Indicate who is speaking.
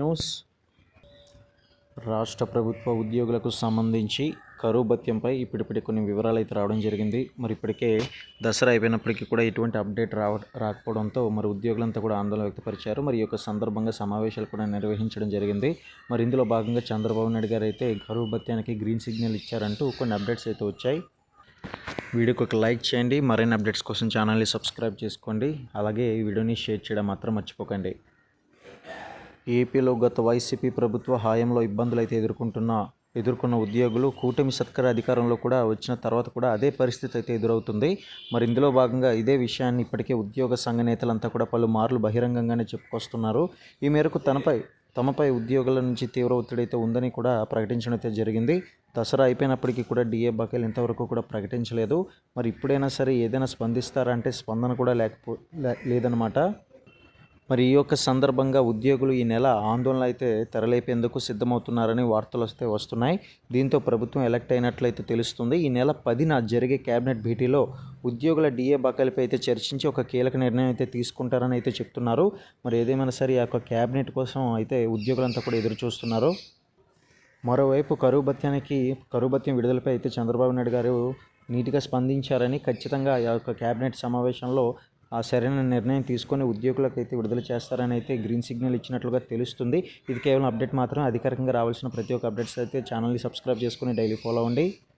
Speaker 1: News. రాష్ట్ర ప్రభుత్వ ఉద్యోగులకు సంబంధించి కరువు భత్యంపై ఇప్పటిప్పటి కొన్ని వివరాలు అయితే రావడం జరిగింది. మరి ఇప్పటికే దసరా అయిపోయినప్పటికీ కూడా ఎటువంటి అప్డేట్ రావ రాకపోవడంతో మరి ఉద్యోగులంతా కూడా ఆందోళన వ్యక్తపరిచారు. మరి ఈ యొక్క సందర్భంగా సమావేశాలు కూడా నిర్వహించడం జరిగింది. మరి ఇందులో భాగంగా చంద్రబాబు నాయుడు గారు అయితే కరువు భత్యానికి గ్రీన్ సిగ్నల్ ఇచ్చారంటూ కొన్ని అప్డేట్స్ అయితే వచ్చాయి. వీడియోకి ఒక లైక్ చేయండి. మరిన్ని అప్డేట్స్ కోసం ఛానల్ని సబ్స్క్రైబ్ చేసుకోండి. అలాగే ఈ వీడియోని షేర్ చేయడం మాత్రం మర్చిపోకండి. ఏపీలో గత వైసీపీ ప్రభుత్వ హాయంలో ఇబ్బందులు అయితే ఎదుర్కొంటున్న ఎదుర్కొన్న ఉద్యోగులు కూటమి సత్కర అధికారంలో కూడా వచ్చిన తర్వాత కూడా అదే పరిస్థితి అయితే ఎదురవుతుంది. మరి ఇందులో భాగంగా ఇదే విషయాన్ని ఇప్పటికే ఉద్యోగ సంఘ నేతలంతా కూడా పలుమార్లు బహిరంగంగానే చెప్పుకొస్తున్నారు. ఈ మేరకు తనపై తమపై ఉద్యోగుల నుంచి తీవ్ర ఒత్తిడి అయితే ఉందని కూడా ప్రకటించడం అయితే జరిగింది. దసరా అయిపోయినప్పటికీ కూడా డిఏ బకాయిలు ఇంతవరకు కూడా ప్రకటించలేదు. మరి ఇప్పుడైనా సరే ఏదైనా స్పందిస్తారంటే స్పందన కూడా లేకపో లే- లేదనమాట మరి ఈ యొక్క సందర్భంగా ఉద్యోగులు ఈ నెల ఆందోళన అయితే తెరలేపేందుకు సిద్ధమవుతున్నారని వార్తలు వస్తే వస్తున్నాయి. దీంతో ప్రభుత్వం ఎలక్ట్ అయినట్లయితే తెలుస్తుంది. ఈ నెల పదిన జరిగే కేబినెట్ భేటీలో ఉద్యోగుల డిఏ బకాయిలపై అయితే చర్చించి ఒక కీలక నిర్ణయం అయితే తీసుకుంటారని అయితే చెప్తున్నారు. మరి ఏదేమైనా సరే ఆ యొక్క కేబినెట్ కోసం అయితే ఉద్యోగులంతా కూడా ఎదురు చూస్తున్నారు మరోవైపు కరువు భత్యానికి కరువు భత్యం విడుదలపై అయితే చంద్రబాబు నాయుడు గారు నీట్గా స్పందించారని ఖచ్చితంగా ఆ యొక్క కేబినెట్ సమావేశంలో ఆ సరైన నిర్ణయం తీసుకొని ఉద్యోగులకు అయితే విడుదల చేస్తారని అయితే గ్రీన్ సిగ్నల్ ఇచ్చినట్లుగా తెలుస్తుంది. ఇది కేవలం అప్డేట్ మాత్రం అధికారికంగా రావాల్సిన ప్రతి ఒక్క అప్డేట్స్ అయితే ఛానల్ని సబ్స్క్రైబ్ చేసుకుని డైలీ ఫాలో అవ్వండి.